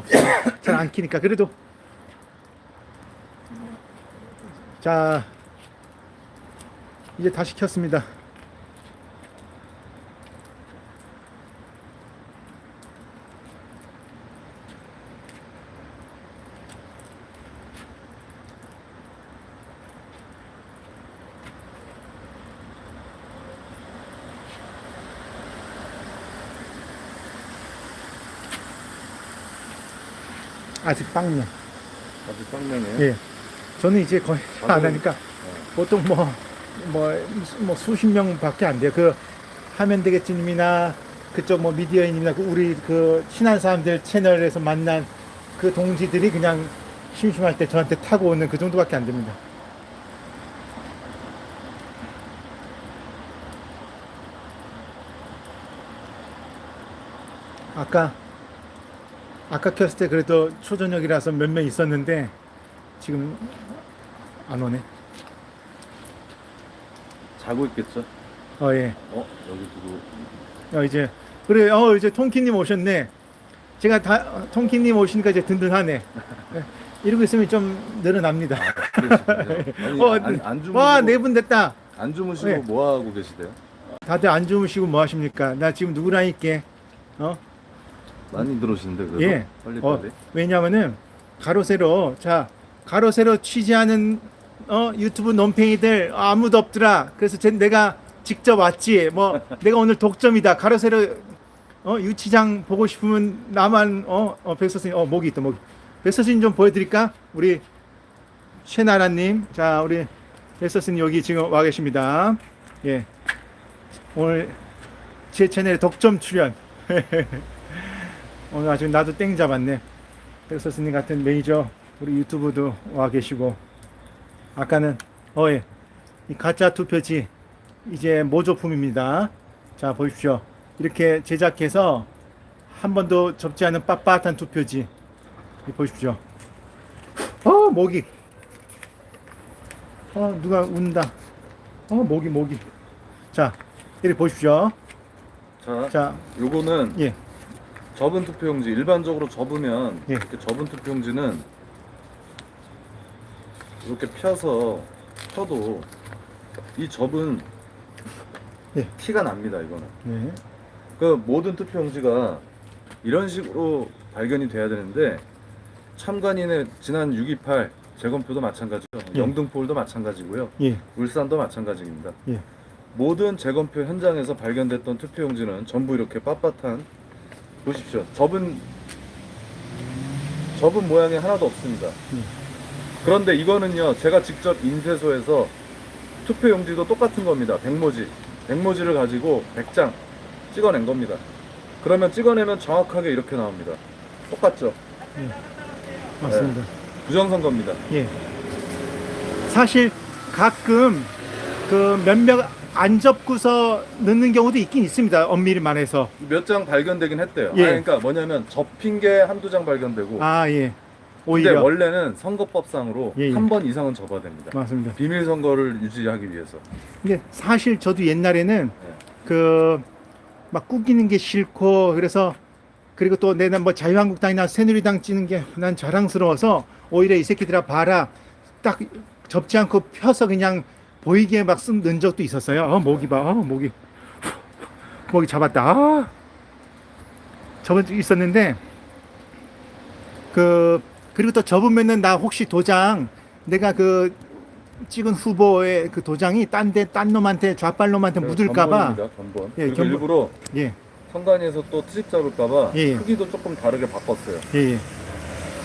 잘 안 키니까. 그래도. 자. 이제 다시 켰습니다. 아직 빵면. 아주 쌍명이에요. 예. 저는 이제 거의 안 저는- 하니까 보통 뭐, 뭐, 뭐 수십 명밖에 안 돼요. 그 하면 되겠지님이나 그쪽 뭐 미디어인님이나 그 우리 그 친한 사람들 채널에서 만난 그 동지들이 그냥 심심할 때 저한테 타고 오는 그 정도밖에 안 됩니다. 아까 아까 켰을 때 그래도 초저녁이라서 몇 명 있었는데 지금 안 오네. 자고 있겠죠? 어 예. 어 여기 누구? 어 이제 그래 어 이제 통키님 오셨네. 제가 다 어, 통키님 오시니까 이제 든든하네. 예, 이러고 있으면 좀 늘어납니다. 아니, 어, 안, 안 주무시고 와네 분 됐다. 안 주무시고 네. 뭐 하고 계시대요? 다들 안 주무시고 뭐 하십니까? 나 지금 누구랑 있게? 어? 많이 들어오시는데 그래도 예. 빨리 어, 빨리. 왜냐면은 가로 세로 자 가로 세로 취재하는 어 유튜브 논팽이들 아무도 없더라. 그래서 쟤 내가 직접 왔지. 뭐 내가 오늘 독점이다. 가로 세로 어 유치장 보고 싶으면 나만 어, 어 백서스님 어 목이 있다 목이. 백서스님 좀 보여드릴까? 우리 최나라님 자 우리 백서스님 여기 지금 와 계십니다. 예 오늘 제 채널에 독점 출연. 오늘 아주 나도 땡 잡았네. 백서스님 같은 메이저 우리 유튜브도 와 계시고 아까는 어예 이 가짜 투표지 이제 모조품입니다. 자 보십시오. 이렇게 제작해서 한 번도 접지 않은 빳빳한 투표지 이 보십시오. 어 모기. 어 누가 운다. 어 모기 모기. 자 이렇게 보십시오. 자, 자 요거는 예. 접은 투표용지 일반적으로 접으면 예. 이렇게 접은 투표용지는 이렇게 펴서 펴도 이 접은 예. 티가 납니다 이거는 네. 그 모든 투표용지가 이런 식으로 발견이 돼야 되는데 참관인의 지난 6.28 재검표도 마찬가지고 예. 영등포울도 마찬가지고요 예. 울산도 마찬가지입니다 예. 모든 재검표 현장에서 발견됐던 투표용지는 전부 이렇게 빳빳한 보십시오. 접은 접은 모양이 하나도 없습니다. 음. 그런데 이거는요, 제가 직접 인쇄소에서 투표 용지도 똑같은 겁니다. 백모지, 백모지를 가지고 100장 찍어낸 겁니다. 그러면 찍어내면 정확하게 이렇게 나옵니다. 똑같죠? 맞습니다. 부정선거입니다. 예. 사실 가끔 그 몇몇 안 접고서 넣는 경우도 있긴 있습니다. 엄밀히 말해서. 몇 장 발견되긴 했대요. 예. 아, 그러니까 뭐냐면 접힌 게 한두 장 발견되고 아 예. 근데 오히려 원래는 선거법상으로 예, 예. 한 번 이상은 접어야 됩니다. 맞습니다. 비밀 선거를 유지하기 위해서. 근데 사실 저도 옛날에는 네. 그막 꾸기는 게 싫고 그래서 그리고 또 내가 뭐 자유한국당이나 새누리당 찌는 게 난 자랑스러워서 오히려 이 새끼들아 봐라 딱 접지 않고 펴서 그냥 보이게 막 쓴 넣은 적도 있었어요. 어 모기 봐, 어 모기 모기 잡았다. 아 저번 주 있었는데 그 그리고 또 접으면은 나 혹시 도장 내가 그 찍은 후보의 그 도장이 딴데 딴 놈한테 좌빨 놈한테 묻을까봐 견본. 예, 그리고 견본. 일부러 예 선관위에서 또 트집 잡을까봐 예, 예. 크기도 조금 다르게 바꿨어요. 예, 예.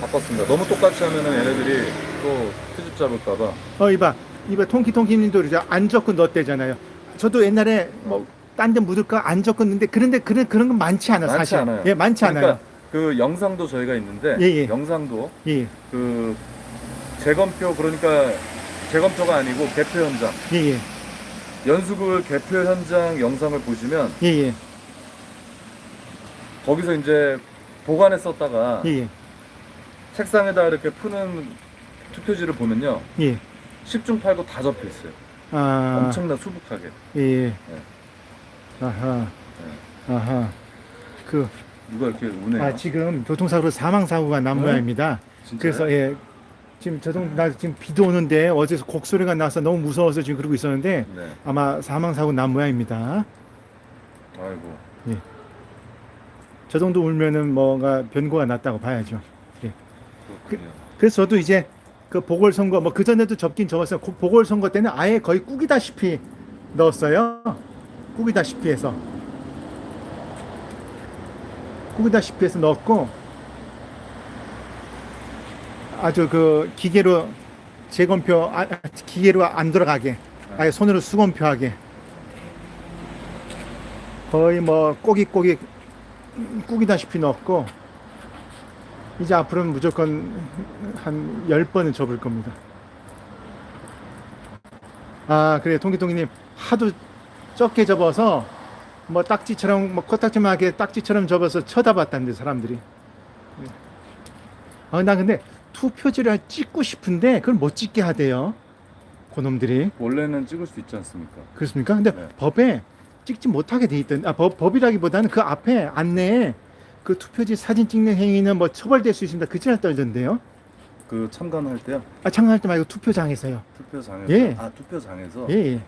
바꿨습니다. 너무 똑같이 하면은 얘네들이 또 트집 잡을까봐. 어 이봐 이봐 통키통키님도 그러죠 안 적고 넣었대잖아요 저도 옛날에 뭐 딴 데 묻을까 안 적었는데 그런데 그런 그런 건 많지 않아 많지 사실 않아요. 예 많지 그러니까 않아요 그 영상도 저희가 있는데 예, 예. 영상도 예예예 그 재검표 그러니까 재검표가 아니고 개표 현장 예, 예. 연수구 개표 현장 영상을 보시면 예, 예. 거기서 이제 보관했었다가 예, 예. 책상에다 이렇게 푸는 투표지를 보면요 예. 10중 8구 다 접혀 있어요. 아, 엄청나 수북하게. 예, 예. 네. 아하, 아하. 그 누가 이렇게 우네요? 아 지금 교통사고로 사망 사고가 난 네? 모양입니다. 진짜요? 그래서 예 지금 저동 나 지금 비도 오는데 어제서 곡소리가 나서 너무 무서워서 지금 그러고 있었는데 네. 아마 사망 사고 난 모양입니다. 아이고. 저 정도 울면은 뭔가 변고가 났다고 봐야죠. 그렇군요. 그래서 저도 이제 그 보궐선거 뭐 그 전에도 접긴 접었어요. 고- 보궐선거 때는 아예 거의 꾸기다시피 넣었어요. 꾸기다시피 해서 꾸기다시피 해서 넣었고 아주 그 기계로 재검표 아, 아, 기계로 안 돌아가게 아예 손으로 수검표하게 거의 뭐 꼬깃꼬깃 꾸기다시피 넣었고 이제 앞으로는 무조건 한 10번은 접을 겁니다. 아, 그래. 동기동기님 하도 적게 접어서 뭐 딱지처럼 뭐 코딱지만하게 딱지처럼 접어서 쳐다봤다는데 사람들이. 네. 아, 나 근데 투표지를 찍고 싶은데 그걸 못 찍게 하대요. 그놈들이. 원래는 찍을 수 있지 않습니까? 그렇습니까? 근데 네. 법에 찍지 못하게 돼 있던 아 법, 법이라기보다는 그 앞에 안내에 그 투표지 사진 찍는 행위는 뭐 처벌될 수 있습니다. 그 지날 떨던데요. 그 참관할 때요? 아 참관할 때 말고 투표장에서요. 투표장에서? 예. 아 투표장에서? 예, 예.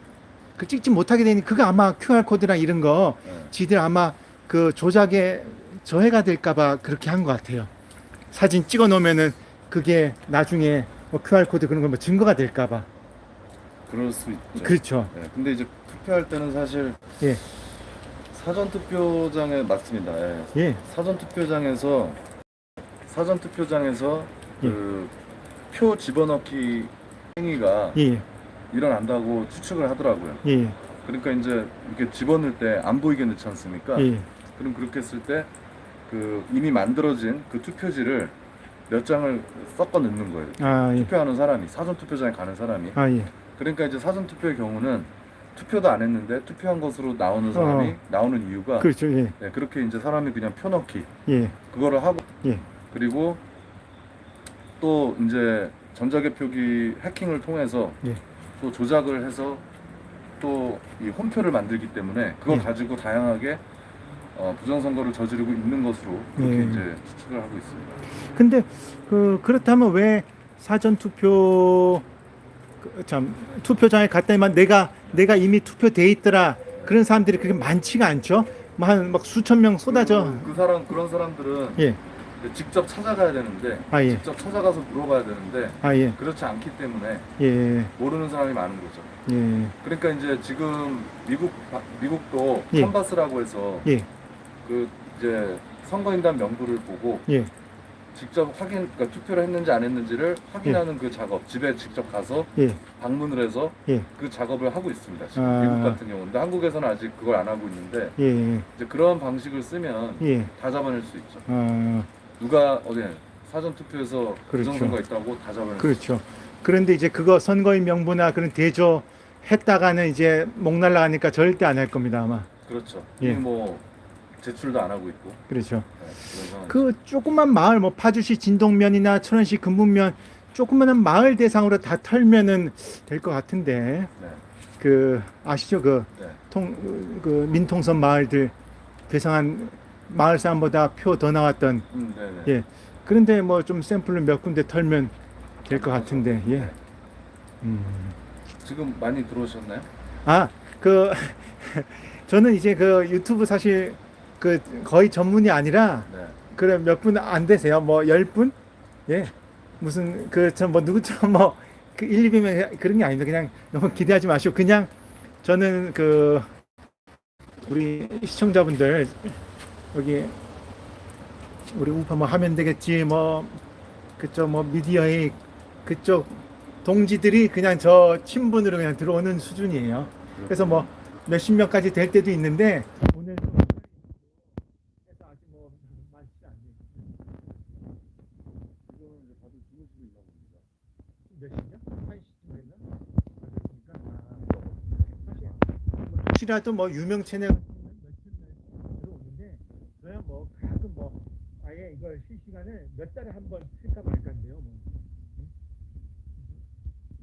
그 찍지 못하게 되니 그거 아마 QR 코드랑 이런 거 네. 지들 아마 그 조작에 저해가 될까봐 그렇게 한 것 같아요. 사진 찍어 놓으면은 그게 나중에 뭐 QR 코드 그런 거 뭐 증거가 될까봐. 그럴 수 있죠. 그렇죠. 네. 근데 이제 투표할 때는 사실 예, 사전 투표장에 맞습니다. 예. 예, 사전 투표장에서 사전 투표장에서 예. 그표 집어넣기 행위가 예, 일어난다고 추측을 하더라고요. 예, 그러니까 이제 이렇게 집어넣을 때 안 보이게 넣지 않습니까? 예. 그럼 그렇게 했을 때 그 이미 만들어진 그 투표지를 몇 장을 섞어 넣는 거예요. 아, 예. 투표하는 사람이 사전 투표장에 가는 사람이 아, 예. 그러니까 이제 사전 투표의 경우는 투표도 안 했는데 투표한 것으로 나오는 사람이 어. 나오는 이유가 그렇죠. 예, 네, 그렇게 이제 사람이 그냥 표 넣기 예, 그거를 하고 예. 그리고 또 이제 전자개 표기 해킹을 통해서 예. 또 조작을 해서 또 이 홈표를 만들기 때문에 그걸 예. 가지고 다양하게 어, 부정선거를 저지르고 있는 것으로 그렇게 예. 이제 추측을 하고 있습니다. 근데 그 그렇다면 왜 사전 투표 그, 참 투표장에 갔더니만 내가 내가 이미 투표돼 있더라 그런 사람들이 그렇게 많지가 않죠. 한 막 수천 명 쏟아져. 그, 그 사람 그런 사람들은 예, 직접 찾아가야 되는데 아 예, 직접 찾아가서 물어봐야 되는데 아 예, 그렇지 않기 때문에 예, 모르는 사람이 많은 거죠. 예, 그러니까 이제 지금 미국 미국도 예. 컨바스라고 해서 예, 그 이제 선거인단 명부를 보고 예, 직접 확인 그러니까 투표를 했는지 안 했는지를 확인하는 그 작업 집에 직접 가서 예, 방문을 해서 예, 그 작업을 하고 있습니다. 지금 아. 미국 같은 경우는 근데 한국에서는 아직 그걸 안 하고 있는데 예, 이제 그런 방식을 쓰면 예, 다 잡아낼 수 있죠. 아 누가 어디 사전 투표에서 그렇죠. 부정선거 있다고 다 잡아낼 수 있죠. 그렇죠. 그런데 이제 그거 선거인 명부나 그런 대조 했다가는 이제 목 날라가니까 절대 안 할 겁니다 아마. 그렇죠. 예. 이미 뭐 제출도 안 하고 있고 그렇죠. 네, 그런 상황. 그 조그만 마을 뭐 파주시 진동면이나 천원시 금문면 조그마한 마을 대상으로 다 털면은 될 것 같은데 네, 그 아시죠 그 네. 통그 민통선 마을들 대상한 마을 사람보다 표 더 나왔던 음, 네, 네. 예 그런데 뭐 좀 샘플을 몇 군데 털면 될 것 같은데 예. 네. 음. 지금 많이 들어오셨나요? 아, 그 저는 이제 그 유튜브 사실 그 거의 전문이 아니라 네. 그래 몇분 안 되세요. 뭐 열 분? 예. 무슨 그저뭐 누구처럼 뭐그 1, 200명 그런 게 아닙니다. 그냥 너무 기대하지 마시고 그냥 저는 그 우리 시청자분들 여기 우리 우파 뭐 하면 되겠지 뭐 그쪽 뭐 미디어의 그쪽 동지들이 그냥 저 친분으로 그냥 들어오는 수준이에요. 그래서 뭐 몇십 명까지 될 때도 있는데 오늘 좀 해서 아직 뭐 많지 않네요. 몇십 명? 한 시쯤 됐나? 그러니까 아, 사실 뭐 혹시라도 뭐 유명 채널 들어오는데 저야 뭐 가끔 뭐 아예 이걸 실시간을 몇 달에 한 번 할까 말까인데요. 뭐. 응?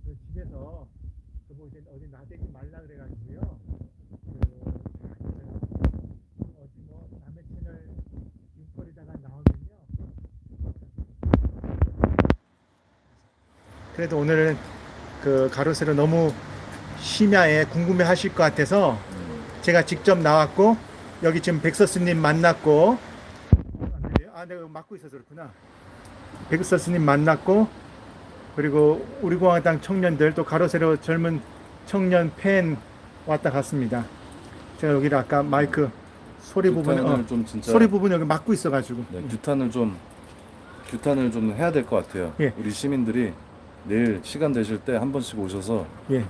그 집에서 그뭐 이제 어디 나대지 말라 그래가지고요. 그 어디 뭐 남의 채널 그래도 오늘은 그 가로세로 너무 심야에 궁금해 하실 것 같아서 음. 제가 직접 나왔고 여기 지금 백서스님 만났고 아 내가 맡고 있어서 그렇구나 백서스님 만났고 그리고 우리 공화당 청년들 또 가로세로 젊은 청년 팬 왔다 갔습니다 제가 여기를 아까 마이크 소리 부분 규탄을 어, 좀 진짜 소리 부분 여기 막고 있어가지고 네, 규탄을 좀 규탄을 좀 해야 될 것 같아요. 예. 우리 시민들이 내일 시간 되실 때 한 번씩 오셔서 예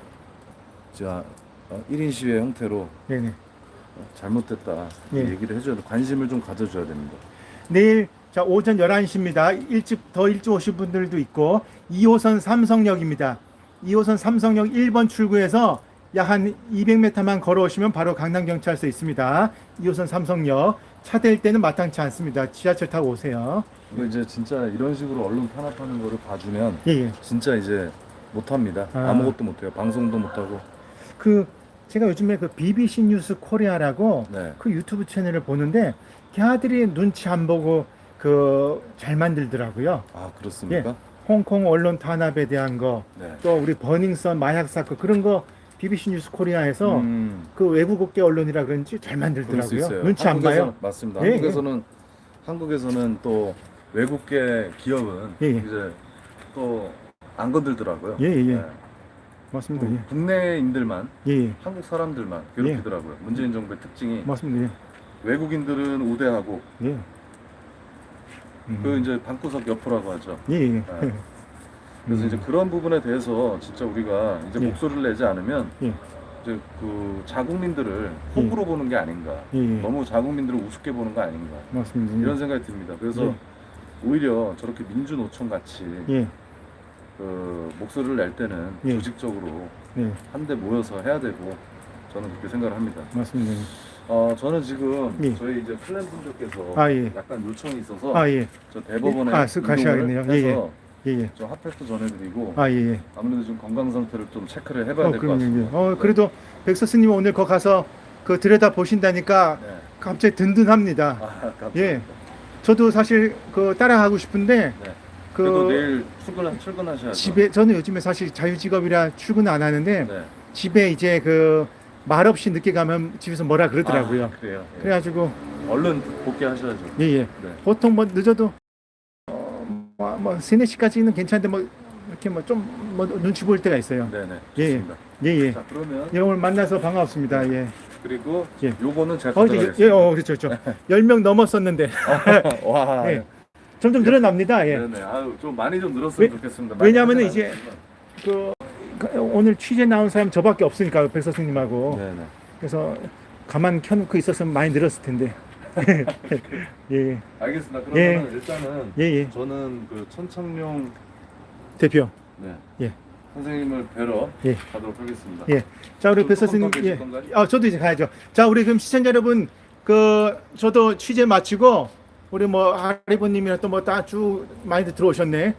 제가 어, 1인 시위 형태로 네네 어, 잘못됐다 예. 얘기를 해줘야 돼. 관심을 좀 가져줘야 됩니다. 내일 자 오전 11시입니다. 일찍 더 일찍 오신 분들도 있고 2호선 삼성역입니다. 2호선 삼성역 1번 출구에서 약 한 200m만 걸어오시면 바로 강남경찰서 있습니다. 2호선 삼성역 차 댈 때는 마땅치 않습니다. 지하철 타고 오세요. 이거 이제 진짜 이런 식으로 언론 탄압하는 거를 봐주면 예, 예. 진짜 이제 못합니다. 아. 아. 무것도 못해요. 방송도 못하고. 그 제가 요즘에 그 BBC 뉴스 코리아라고 네. 그 유튜브 채널을 보는데 걔들이 눈치 안 보고 그 잘 만들더라고요. 아 그렇습니까? 홍콩 언론 탄압에 대한 거 네. 또 우리 버닝썬 마약 사건 그런 거 BBC 뉴스 코리아에서 음, 그 외국계 언론이라 그런지 잘 만들더라고요. 눈치 안 봐요. 맞습니다. 예, 한국에서는 한국에서는 또 외국계 기업은 예, 예. 이제 또 안 건들더라고요. 예, 예, 예. 네. 맞습니다. 국- 국내인들만 예, 예, 예. 한국 사람들만 괴롭히더라고요. 문재인 정부의 특징이 맞습니다. 외국인들은 우대하고 예. 예. 음. 그 이제 방구석 옆으로라고 하죠. 예, 예. 네. 그래서 음. 이제 그런 부분에 대해서 진짜 우리가 이제 예. 목소리를 내지 않으면 예. 이제 그 자국민들을 호구로 보는 게 아닌가. 예, 예. 너무 자국민들을 우습게 보는 거 아닌가. 맞습니다. 이런 생각이 듭니다. 그래서 예. 오히려 저렇게 민주노총 같이 예, 그 목소리를 낼 때는 예. 조직적으로 예, 한데 모여서 해야 되고 저는 그렇게 생각을 합니다. 맞습니다. 어 저는 지금 예. 저희 이제 플랜 분들께서 아, 예. 약간 요청이 있어서 아, 예, 저 대법원에 아, 쓱 가셔야겠네요. 이동을 예, 해서 예, 예. 좀 핫팩도 전해드리고 아, 예, 예. 아무래도 좀 건강 상태를 좀 체크를 해봐야 어, 될 것 그럼요. 같습니다. 예. 어, 그래도 백서스님 오늘 거 가서 그 들여다 보신다니까 네. 갑자기 든든합니다. 아, 감사합니다. 예. 저도 사실 그 따라가고 싶은데 네. 그 내일 출근 출근하셔야죠. 집에 저는 요즘에 사실 자유직업이라 출근 안 하는데 네. 집에 이제 그 말 없이 늦게 가면 집에서 뭐라 그러더라고요. 아, 그래요. 예. 그래가지고 얼른 복귀하셔야죠. 예예. 네. 보통 뭐 늦어도 어, 뭐, 뭐 3, 4시까지는 괜찮은데 뭐 이렇게 뭐 좀 뭐 눈치 보일 때가 있어요. 네네. 예, 예. 좋습니다. 예 예. 자 그러면 예, 오늘 만나서 반갑습니다. 예. 그리고 예. 요거는 제가 어, 가져가겠습니다. 예, 어, 그렇죠, 그렇죠. 10명 넘었었는데 와. 예. 점점 늘어납니다. 예. 네네. 아유 좀 많이 좀 늘었으면 왜- 좋겠습니다. 왜냐하면은 많이 이제 그, 그 오늘 취재 나온 사람 저밖에 없으니까 백서스님하고 않지만. 네네. 그래서 가만 켜놓고 있었으면 많이 늘었을 텐데. 예, 알겠습니다. 그러면 예. 은 일단은 예, 예. 저는 그 천창룡 대표. 네. 예. 선생님을 뵈러 예. 가도록 하겠습니다. 예. 자, 우리. 조금 더 계실 예. 건가요? 아, 저도 이제 가야죠. 자, 우리 그럼 시청자 여러분, 그 저도 취재 마치고 우리 뭐 하리보님이나 또뭐다쭉 많이들 들어오셨네.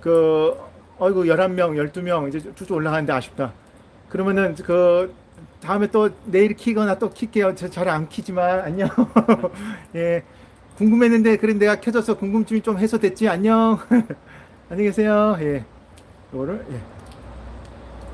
그 어이구 11명, 12명 이제 쭉쭉 올라가는데 아쉽다. 그러면은 그 다음에 또 내일 키거나 또 킬게요. 잘안 키지만 안녕. 예. 궁금했는데 그래 내가 켜져서 궁금증이 좀 해소됐지. 안녕. 안녕히 계세요. 예. 이거를 예.